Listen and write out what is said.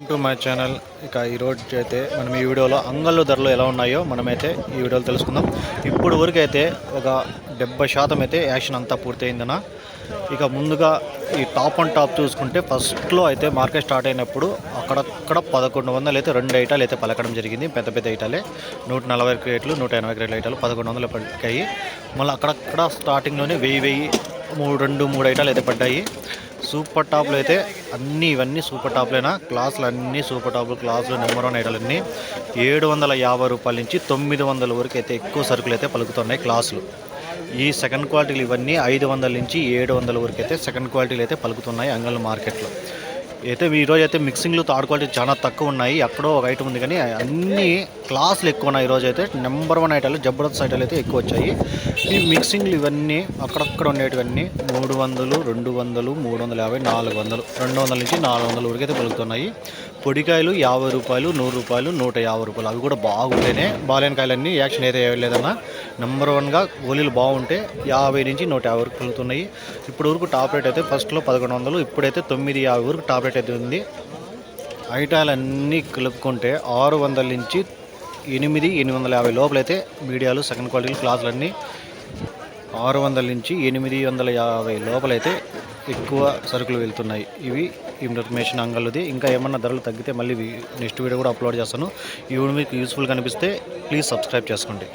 To my channel ఇక ఈరోజు అయితే మనం ఈ వీడియోలో అంగళ్ళు ధరలు ఎలా ఉన్నాయో మనమైతే ఈ వీడియోలో తెలుసుకుందాం. ఇప్పుడు వరకు అయితే ఒక డెబ్బై శాతం అయితే యాక్షన్ అంతా పూర్తయిందన ఇక ముందుగా ఈ టాప్ అండ్ టాప్ చూసుకుంటే ఫస్ట్లో అయితే మార్కెట్ స్టార్ట్ అయినప్పుడు అక్కడక్కడ పదకొండు వందలు అయితే రెండు ఐటాలు అయితే పలకడం జరిగింది. పెద్ద పెద్ద ఐటాలే. నూట నలభై రేట్లు నూట ఎనభై రేట్ల ఐటాలు పదకొండు వందలు పడ్డాయి మళ్ళీ అక్కడక్కడ స్టార్టింగ్లోనే వెయ్యి వెయ్యి మూడు రెండు మూడు ఐటాలు అయితే పడ్డాయి. సూపర్ టాప్లు అయితే అన్నీ ఇవన్నీ సూపర్ టాప్లైనా? క్లాసులు అన్నీ సూపర్ టాప్లు క్లాసులు నెంబర్ వన్ ఐటాలు అన్నీ. ఏడు వందల యాభై రూపాయల నుంచి తొమ్మిది వందల వరకు అయితే ఎక్కువ సరుకులు అయితే పలుకుతున్నాయి క్లాసులు. ఈ సెకండ్ క్వాలిటీలు ఇవన్నీ ఐదు వందల నుంచి ఏడు వందల వరకు అయితే సెకండ్ క్వాలిటీలు అయితే పలుకుతున్నాయి అంగళ మార్కెట్లో. అయితే ఈరోజు అయితే మిక్సింగ్లు థర్డ్ క్వాలిటీ చాలా తక్కువ ఉన్నాయి. ఎక్కడో ఒక ఐటమ్ ఉంది కానీ అన్ని క్లాసులు ఎక్కువ ఉన్నాయి ఈరోజు అయితే. నెంబర్ వన్ ఐటాలు జబర్దస్త్ ఐటాలు అయితే ఎక్కువ వచ్చాయి. ఈ మిక్సింగ్లు ఇవన్నీ అక్కడక్కడ ఉండేటివన్నీ మూడు వందలు రెండు వందలు మూడు వందల యాభై నాలుగు వందలు రెండు వందల నుంచి నాలుగు వందల వరకు అయితే పలుకుతున్నాయి పొడికాయలు యాభై రూపాయలు నూరు రూపాయలు నూట యాభై రూపాయలు. అవి కూడా బాగుంటేనే బాలేని కాయలన్నీ యాక్షన్ అయితే లేదన్నా నెంబర్ వన్గా గోళీలు బాగుంటే యాభై నుంచి నూట యాభై వరకు పలుకుతున్నాయి ఇప్పుడు వరకు టాప్ రేట్ అయితే ఫస్ట్లో పదకొండు వందలు ఇప్పుడైతే తొమ్మిది యాభై వరకు టాప్ రేట్ అయితే ఉంది. ఐటాలన్నీ కలుపుకుంటే ఆరు వందల నుంచి ఎనిమిది ఎనిమిది వందల యాభై లోపలైతే మీడియాలు సెకండ్ క్వాలిటీలు క్లాసులన్నీ ఆరు వందల నుంచి ఎనిమిది వందల యాభై లోపలైతే ఎక్కువ సరుకులు వెళ్తున్నాయి. ఇవి ఇన్ఫర్మేషన్ అంగల్ది ఇంకా ఏమన్నా ధరలు తగ్గితే మళ్ళీ నెక్స్ట్ వీడియో కూడా అప్లోడ్ చేస్తాను. ఈ వీడియో మీకు యూస్ఫుల్ కనిపిస్తే ప్లీజ్ సబ్స్క్రైబ్ చేసుకోండి.